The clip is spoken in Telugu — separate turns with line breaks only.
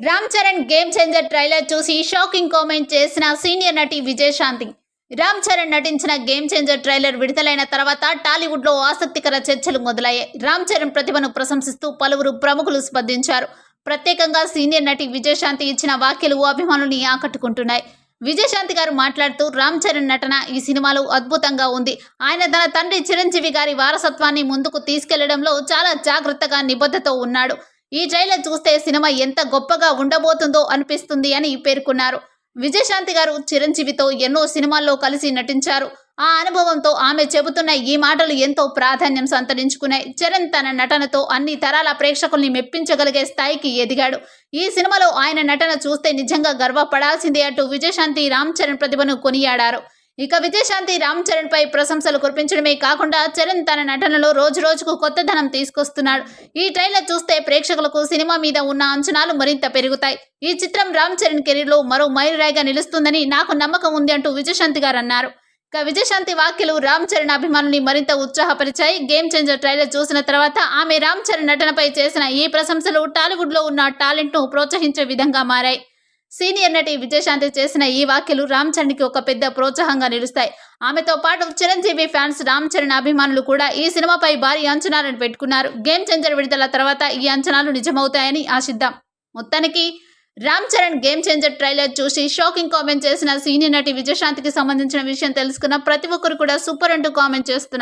Ram Charan Game Changer trailer చూసి షాకింగ్ కామెంట్ చేసిన సీనియర్ నటి విజయశాంతి రామ్ చరణ్ నటించిన గేమ్ చేంజర్ ట్రైలర్ విడుదలైన తర్వాత టాలీవుడ్లో ఆసక్తికర చర్చలు మొదలయ్యాయి. రామ్ చరణ్ ప్రతిభను ప్రశంసిస్తూ పలువురు ప్రముఖులు స్పందించారు. ప్రత్యేకంగా సీనియర్ నటి విజయశాంతి ఇచ్చిన వ్యాఖ్యలు అభిమానుల్ని ఆకట్టుకుంటున్నాయి. విజయశాంతి గారు మాట్లాడుతూ రామ్ చరణ్ నటన ఈ సినిమాలో అద్భుతంగా ఉంది. ఆయన తన తండ్రి చిరంజీవి గారి వారసత్వాన్ని ముందుకు తీసుకెళ్ళడంలో చాలా జాగ్రత్తగా నిబద్ధతో ఉన్నాడు. ఈ ట్రైలర్ చూస్తే సినిమా ఎంత గొప్పగా ఉండబోతుందో అనిపిస్తుంది అని పేర్కొన్నారు. విజయశాంతి గారు చిరంజీవితో ఎన్నో సినిమాల్లో కలిసి నటించారు. ఆ అనుభవంతో ఆమె చెబుతున్న ఈ మాటలు ఎంతో ప్రాధాన్యం సంతరించుకున్నాయి. చరణ్ తన నటనతో అన్ని తరాల ప్రేక్షకుల్ని మెప్పించగలిగే స్థాయికి ఎదిగాడు. ఈ సినిమాలో ఆయన నటన చూస్తే నిజంగా గర్వపడాల్సిందే అంటూ విజయశాంతి రామ్ చరణ్ ప్రతిభను కొనియాడారు. ఇక విజయశాంతి రామ్ చరణ్ పై ప్రశంసలు కురిపించడమే కాకుండా చరణ్ తన నటనలో రోజు రోజుకు కొత్తదనం తీసుకొస్తున్నాడు. ఈ ట్రైలర్ చూస్తే ప్రేక్షకులకు సినిమా మీద ఉన్న అంచనాలు మరింత పెరుగుతాయి. ఈ చిత్రం రామ్ చరణ్ కెరీర్లో మరో మైలురాయిగా నిలుస్తుందని నాకు నమ్మకం ఉంది అంటూ విజయశాంతి గారు అన్నారు. ఇక విజయశాంతి వ్యాఖ్యలు రామ్ చరణ్ అభిమానుల్ని మరింత ఉత్సాహపరిచాయి. గేమ్ చేంజర్ ట్రైలర్ చూసిన తర్వాత ఆమె రామ్ చరణ్ నటనపై చేసిన ఈ ప్రశంసలు టాలీవుడ్లో ఉన్న టాలెంట్ను ప్రోత్సహించే విధంగా మారాయి. సీనియర్ నటి విజయశాంతి చేసిన ఈ వ్యాఖ్యలు రామ్ చరణ్కి ఒక పెద్ద ప్రోత్సాహంగా నిలుస్తాయి. ఆమెతో పాటు చిరంజీవి ఫ్యాన్స్ రామ్ చరణ్ అభిమానులు కూడా ఈ సినిమాపై భారీ అంచనాలను పెట్టుకున్నారు. గేమ్ చేంజర్ విడుదల తర్వాత ఈ అంచనాలు నిజమవుతాయని ఆశిద్దాం. మొత్తానికి Ram Charan Game Changer trailer చూసి షాకింగ్ కామెంట్ చేసిన సీనియర్ నటి విజయశాంతికి సంబంధించిన విషయం తెలుసుకున్న ప్రతి ఒక్కరు కూడా సూపర్ అంటూ కామెంట్ చేస్తున్నారు.